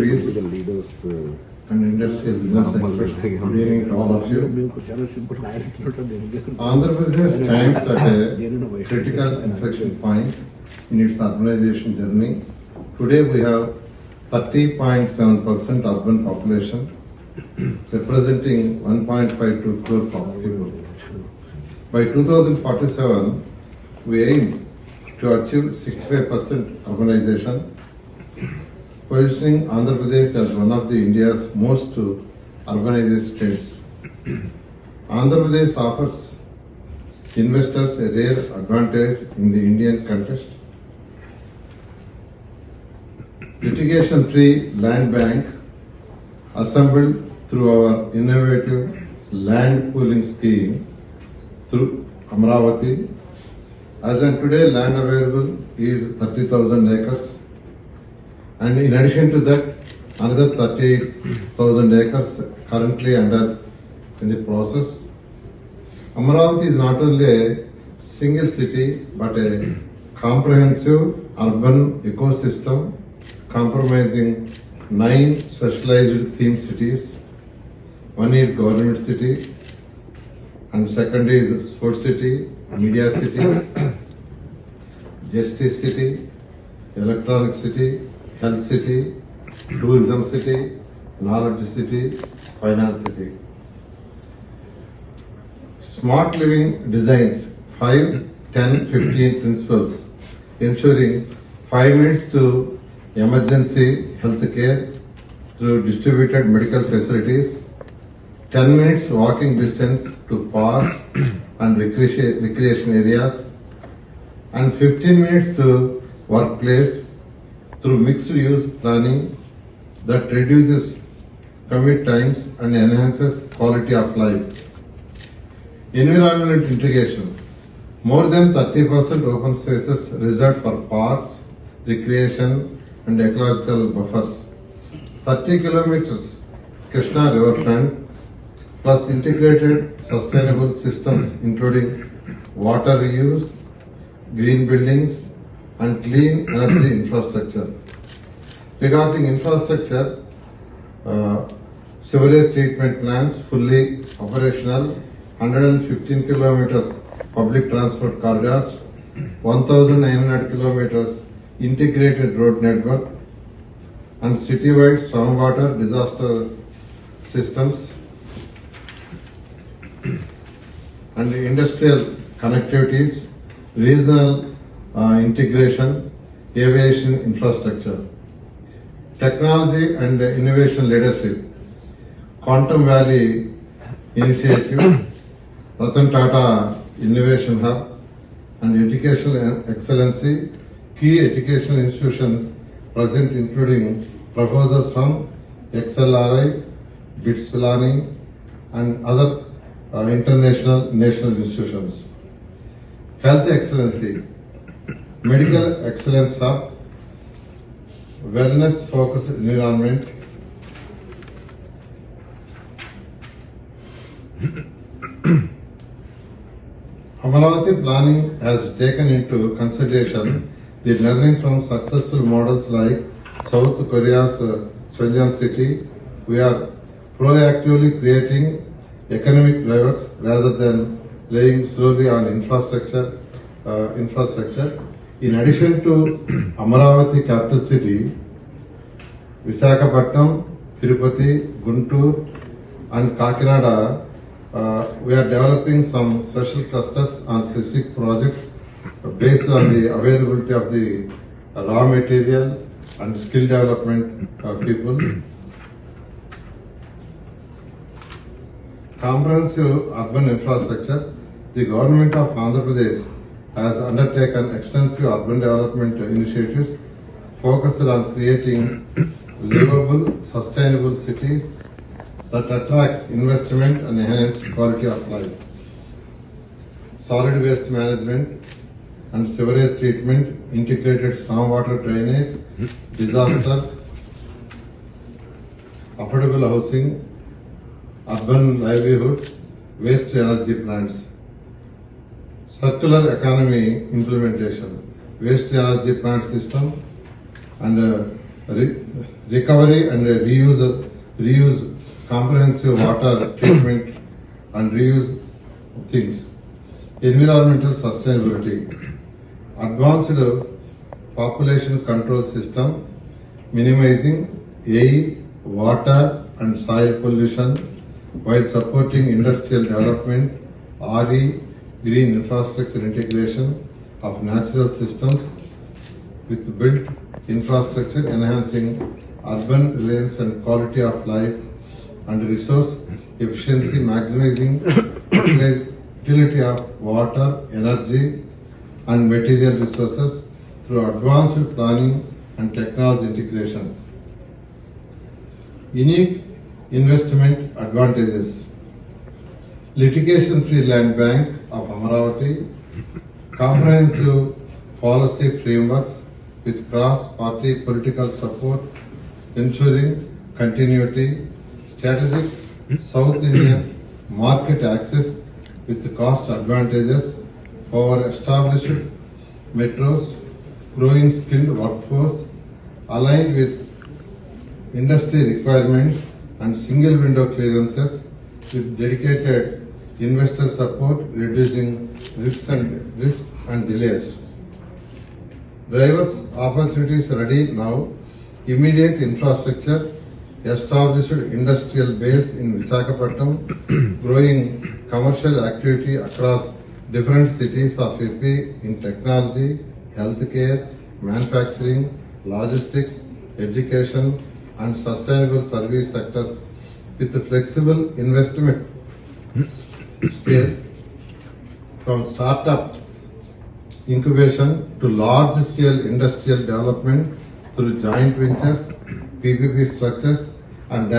Leaders uh, and industrial business experts. Good evening to all of you. Andhra Pradesh stands at a critical inflection point in its urbanization journey. Today we have 30.7% urban population representing 1.52 crore people. By 2047, we aim to achieve 65% urbanization positioning Andhra Pradesh as one of the India's most urbanized states. Andhra Pradesh offers investors a rare advantage in the Indian context. Litigation-free land bank assembled through our innovative land pooling scheme through Amravati. As on today, land available is 30,000 acres. And in addition to that, another 38,000 acres currently under in the process. Amaravati is not only a single city but a comprehensive urban ecosystem compromising nine specialized theme cities. One is government city, and second is sports city, media city, justice city, electronic city, health city, tourism city, knowledge city, finance city. Smart living designs 5, 10, 15 principles, ensuring 5 minutes to emergency health care through distributed medical facilities, 10 minutes walking distance to parks and recreation areas, and 15 minutes to workplace through mixed use planning that reduces commute times and enhances quality of life. Environment integration. More than 30% open spaces reserved for parks, recreation and ecological buffers. 30 kilometers Krishna riverfront plus integrated sustainable systems including water reuse, green buildings and clean energy infrastructure. Regarding infrastructure, uh, sewerage treatment plants fully operational, 115 kilometers public transport corridors, 1900 kilometers integrated road network, and citywide stormwater disaster systems, and industrial connectivities, regional integration aviation infrastructure. Technology and innovation leadership. Quantum valley initiative. Ratan Tata innovation hub and education excellency. Key educational institutions present including proposals from XLRI BITS planning and other international national institutions. Health excellency. Medical excellence hub, wellness focused environment, Amaravati planning has taken into consideration the learning from successful models like South Korea's uh, city. We are proactively creating economic drivers rather than laying slowly on infrastructure. Uh, infrastructure. In addition to Amaravati capital city, Visakhapatnam, Tirupati, Guntur, and Kakinada, uh, we are developing some special clusters on specific projects based on the availability of the raw material and skill development of people. Comprehensive urban infrastructure, the government of Andhra Pradesh has undertaken extensive urban development initiatives focused on creating livable, sustainable cities that attract investment and enhance quality of life. Solid waste management and sewerage treatment, integrated stormwater drainage, disaster, affordable housing, urban livelihood, waste energy plants. Circular economy implementation, waste energy plant system and uh, re- recovery and reuse, reuse comprehensive water treatment and reuse things. Environmental sustainability, advanced population control system, minimizing air, water and soil pollution while supporting industrial development, RE, green infrastructure integration of natural systems with built infrastructure enhancing urban reliance and quality of life and resource efficiency maximizing utility of water, energy and material resources through advanced planning and technology integration. Unique investment advantages. Litigation-free land bank of Amaravati, comprehensive policy frameworks with cross-party political support ensuring continuity, strategic South Indian market access with cost advantages for established metros, growing skilled workforce aligned with industry requirements and single window clearances with dedicated investor support, reducing risks and risk and delays. Drivers opportunities ready now, immediate infrastructure, established industrial base in Visakhapatnam, growing commercial activity across different cities of AP in technology, healthcare, manufacturing, logistics, education and sustainable service sectors with flexible investment scale from startup incubation to large scale industrial development through joint ventures, PPP structures and direct